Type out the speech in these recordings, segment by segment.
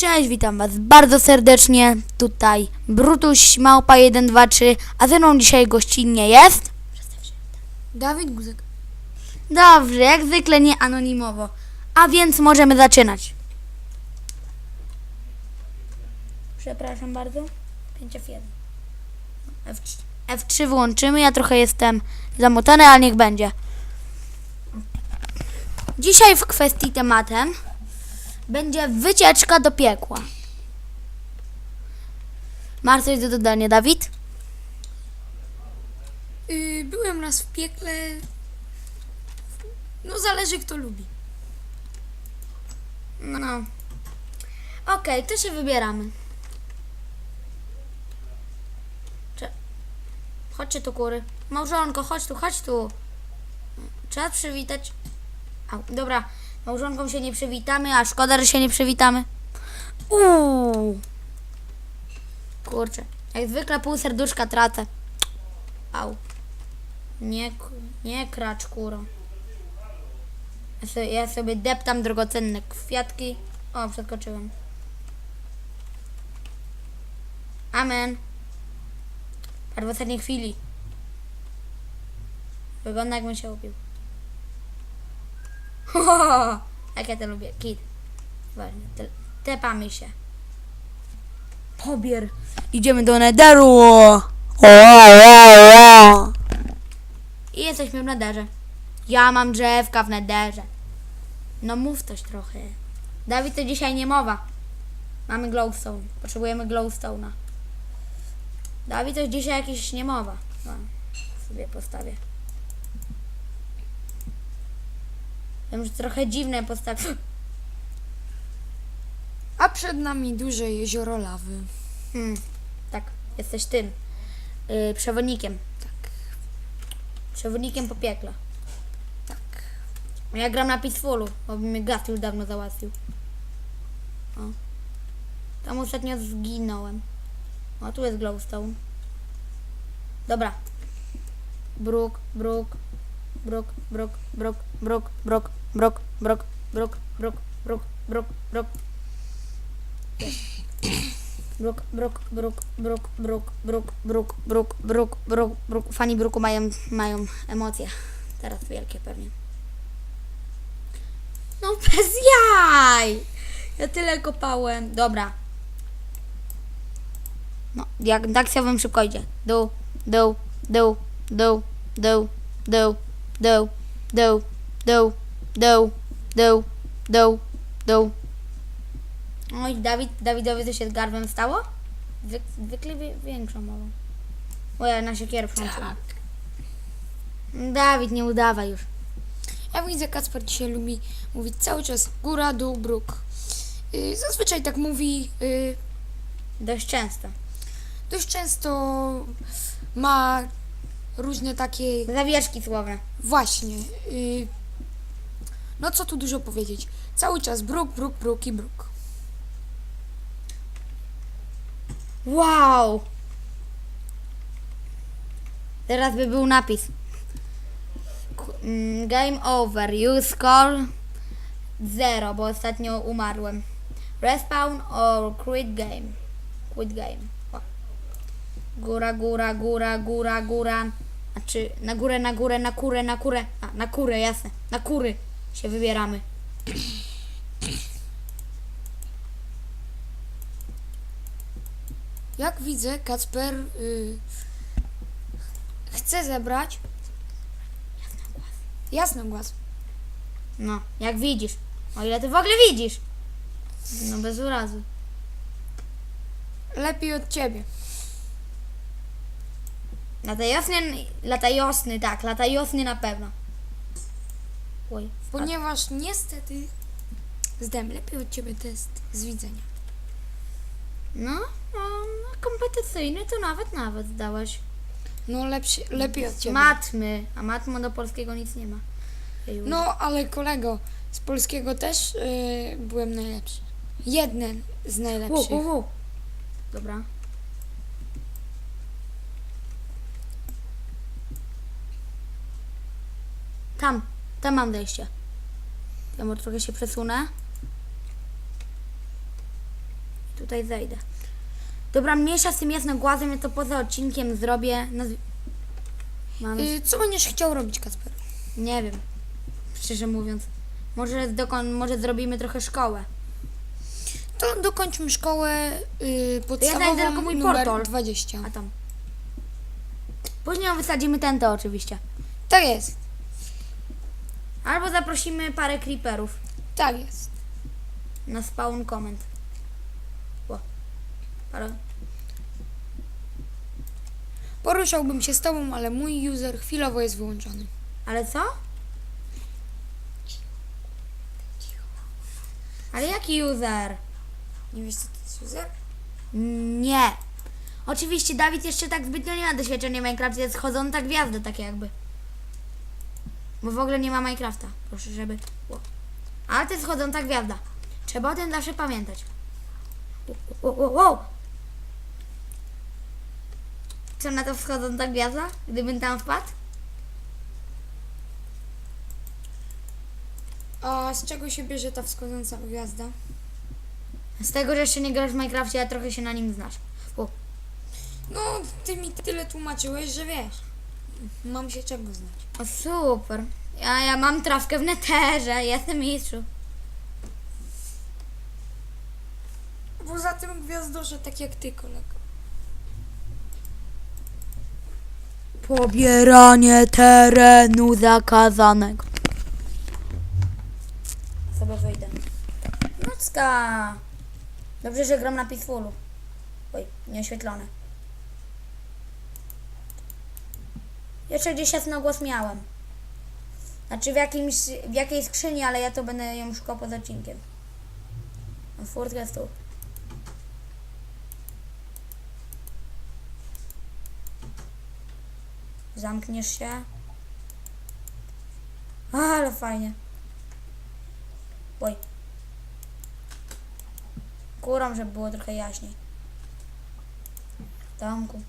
Cześć, witam was bardzo serdecznie. Tutaj Brutuś Małpa 123, a ze mną dzisiaj gościnnie jest. Dawid Guzek. Dobrze, jak zwykle nie anonimowo. A więc możemy zaczynać. Przepraszam bardzo. 5 F1. F3, F3 włączymy. Ja trochę jestem zamotany, ale niech będzie. Dzisiaj w kwestii tematem będzie wycieczka do piekła. Masz coś do dodania, Dawid? Y, byłem raz w piekle. No zależy kto lubi. No. Okej, to się wybieramy. Chodźcie tu, kury. Małżonko, chodź tu, chodź tu. Trzeba przywitać. Dobra, małżonką się nie przywitamy, a szkoda, że się nie przywitamy. Uuu. Kurczę, jak zwykle pół serduszka tracę. Au. Nie, nie kracz, kuro. Ja sobie, ja sobie deptam drogocenne kwiatki. O, przeskoczyłem. Amen. Aż w ostatniej chwili. Wygląda jakbym się upił. Jak ja to lubię. Kit. Ważne. Te, tepamy się. Pobier. Idziemy do nederu. I jesteśmy w nederze. Ja mam drzewka w nederze. No mów coś trochę. Dawid, to dzisiaj nie mowa. Mamy glowstone. Potrzebujemy glowstone'a. Dawid, to dzisiaj jakieś nie mowa. No, sobie postawię. Wiem, że trochę dziwne postawię. A przed nami duże jezioro lawy. Hmm, tak, jesteś tym. Yy, przewodnikiem. Tak. Przewodnikiem po piekle. Tak. Ja gram na Peacefulu, bo mnie Gast już dawno załatwił. O. Tam ostatnio zginąłem. O, tu jest glowstone. Dobra. Brook, brook, brook, brook, brook, brook, brook, brook, brook, brook, brook, brook, brook, brook. Brook, brook, brook, brook, brook, brook, brook, brook, brook, brook, brook. Fani Brooku mają, mają emocje. Teraz wielkie pewnie. No bez jaj! Ja tyle kopałem. Dobra. No, jak tak chciałbym szybko idzie. Dół, dół, dół, dół, dół, dół, dół, dół, dół, dół, dół, dół, dół. Oj, Dawid, Dawidowi to się z gardłem stało? Zwyk, zwykle większą mową. O, ja na siekierę włączyłem. Dawid, nie udawaj już. Ja widzę, Kacper dzisiaj lubi mówić cały czas góra, dół, bruk. Y, zazwyczaj tak mówi. Y, Dość często. dość często ma różne takie. Zawieszki słowne. Właśnie. Y, no co tu dużo powiedzieć. Cały czas bruk, bruk, bruk i bruk. Wow! Teraz by był napis. Mm, Game over. You score zero, bo ostatnio umarłem. Respawn or quit game. Quit game. O. Góra, góra, góra, góra, góra. Znaczy na górę, na górę, na kurę, na kurę. A, na kurę, jasne. Na kury się wybieramy. Jak widzę, Kacper y, chce zebrać. Jasny głaz. No, jak widzisz. O ile ty w ogóle widzisz. No bez urazy. Lepiej od ciebie. Latajosny, latajosny, tak, latajosny na pewno. Oj, Ponieważ niestety zdałem lepiej od ciebie test z widzenia. no, no, kompetencyjny to nawet, nawet zdałeś. No lepszy, lepiej od ciebie. Matmy, a matmo do polskiego nic nie ma. Jeju. No ale kolego, z polskiego też y, byłem najlepszy. Jeden z u, najlepszych. u, u. Dobra. Tam, tam mam wejście. Ja może trochę się przesunę. Tutaj zejdę. Dobra, mniejsza z tym jasnogłazem, ja to poza odcinkiem zrobię. Nazw... Mamy... Y, co będziesz chciał robić, Kacper? Nie wiem. Szczerze mówiąc. Może, dokon... może zrobimy trochę szkołę. To dokończmy szkołę y, znajdę podstawową tylko mój numer portal. 20. A tam. Później wysadzimy tentę oczywiście. Tak jest. Albo zaprosimy parę creeperów Tak jest. na spawn comment. O. Parę. Poruszałbym się z tobą, ale mój user chwilowo jest wyłączony. Ale co? Ale jaki user? Nie wiesz, co to jest user? Nie. Oczywiście Dawid jeszcze tak zbytnio nie ma doświadczenia w Minecrafcie, jest chodząca gwiazda tak jakby. Bo w ogóle nie ma Minecrafta. Proszę, żeby... O. Ale to jest chodząca gwiazda. Trzeba o tym zawsze pamiętać. O, o, o. Co na to wschodząca gwiazda? Gdybym tam wpadł? A z czego się bierze ta wschodząca gwiazda? Z tego, że jeszcze nie grasz w Minecrafcie, a trochę się na nim znasz. O. No, ty mi tyle tłumaczyłeś, że wiesz. Mam się czego znać. O super. Ja, ja mam trawkę w neterze, jestem mistrzu. Poza tym gwiazdorze tak jak ty, kolego. Pobieranie terenu zakazanego. Sobie wyjdę. Nocka. Dobrze, że gram na Peacefulu. Oj, nieoświetlone. Jeszcze gdzieś jasnogłos miałem. Znaczy w, jakimś, w jakiej skrzyni, ale ja to będę ją szukał pod odcinkiem. Furtka jest tu. Zamkniesz się. Ale fajnie. Oj. Kuram, żeby było trochę jaśniej. W domku.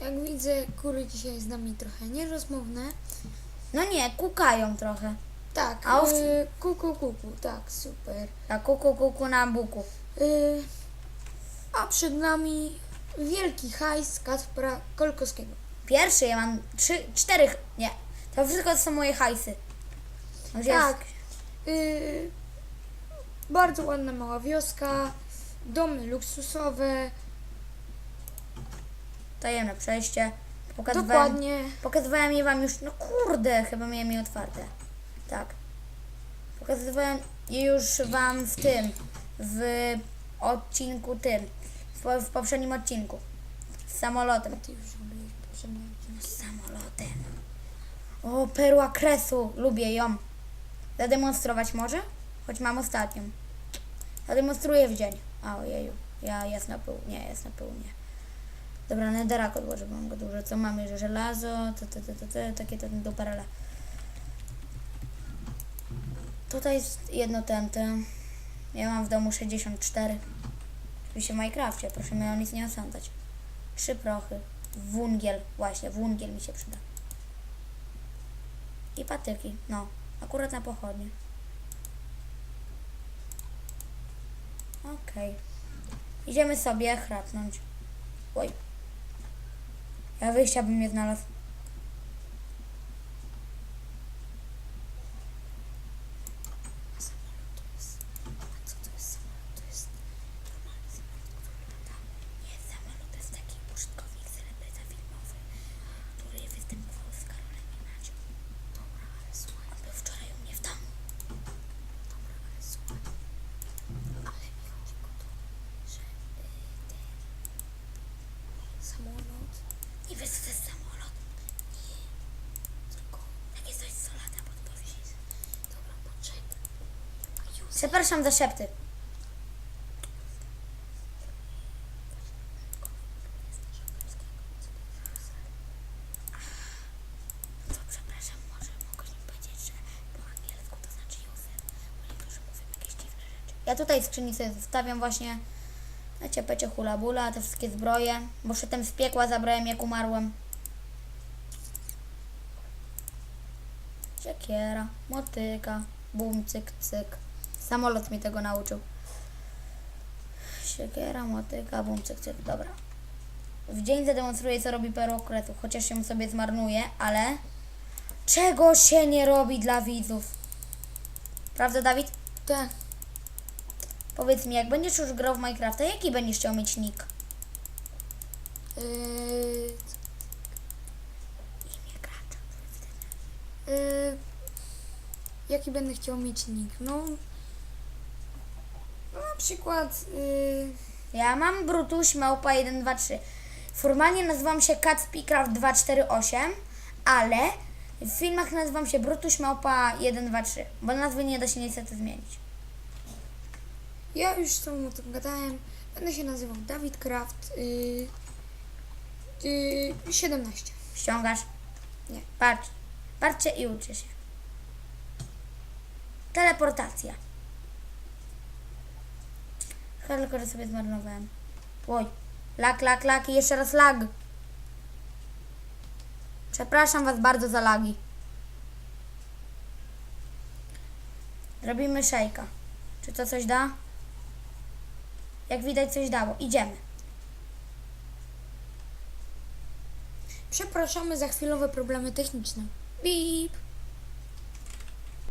Jak widzę, kury dzisiaj z nami trochę nierozmowne. No nie, kukają trochę. Tak, A owce- y, kuku, kuku, tak, super. A kuku, kuku na buku. Y, a przed nami wielki hajs Kacpra Kolkowskiego. Pierwszy, ja mam trzy, czterech. Nie. To wszystko są moje hajsy. Jest- Tak. Y, bardzo ładna mała wioska, domy luksusowe, Tajemne przejście. Pokazywałem, dokładnie. Pokazywałem je wam już, no kurde, chyba miałem je otwarte. Tak. Pokazywałem je już wam w tym, w odcinku tym, w, w poprzednim odcinku. Z samolotem. Z samolotem. O, perła kresu, lubię ją. Zademonstrować może? Choć mam ostatnią. Zademonstruję w dzień. A, ojeju. Ja jasno pył. Nie, jasno pył, nie. Dobra, nederak odłożę, bo mam go dużo. Co mamy? Że żelazo, te, te, te, te, te, takie to duperele. Tutaj jest jedno tente. Ja mam w domu 64. Oczywiście w Minecrafcie, proszę mnie o nic nie osądzać. Trzy prochy. Wungiel, właśnie, wungiel mi się przyda. I patyki, no, akurat na pochodnie. Okej. Idziemy sobie chrapnąć. Oj. Ja wyjścia bym nie znalazł. Co i Nadzią. Dobra, ale słuchaj, On był wczoraj u mnie w domu. dobra, ale słuchaj. Ale mi chodzi o to, że ten samolot, samolot? tylko Takie coś co lata pod powierzchnią. dobra, poczekaj. Przepraszam za szepty. Przepraszam, może powiedzieć, że to znaczy jakieś dziwne rzeczy. Ja tutaj w sobie zostawiam właśnie lecie, pecie, hula bula, te wszystkie zbroje, bo szedłem z piekła, zabrałem jak umarłem. Siekiera, motyka, bum, cyk, cyk. Samolot mi tego nauczył. Siekiera, motyka, bum, cyk, cyk, dobra. W dzień zademonstruję, co robi perokretów, chociaż się sobie zmarnuje, ale... Czego się nie robi dla widzów? Prawda, Dawid? Tak. Powiedz mi, jak będziesz już grał w Minecrafta, jaki będziesz chciał mieć nick? Yy, Imię gracza. yy, jaki będę chciał mieć nick? No, no na przykład yy, Ja mam Brutuś Małpa 123. Formalnie nazywam się Catspicraft 248, ale w filmach nazywam się Brutuś Małpa 123, bo nazwy nie da się niestety zmienić. Ja już z tobą o tym gadałem. Będę się nazywał Dawid Kraft yy, yy, 17. Ściągasz? Nie. Patrz. Patrzcie i uczy się. Teleportacja. Chyba tylko, że sobie zmarnowałem. Oj. Lag, lag, lag i jeszcze raz lag. Przepraszam Was bardzo za lagi. Robimy szejka. Czy to coś da? Jak widać coś dało. Idziemy. Przepraszamy za chwilowe problemy techniczne. Bip.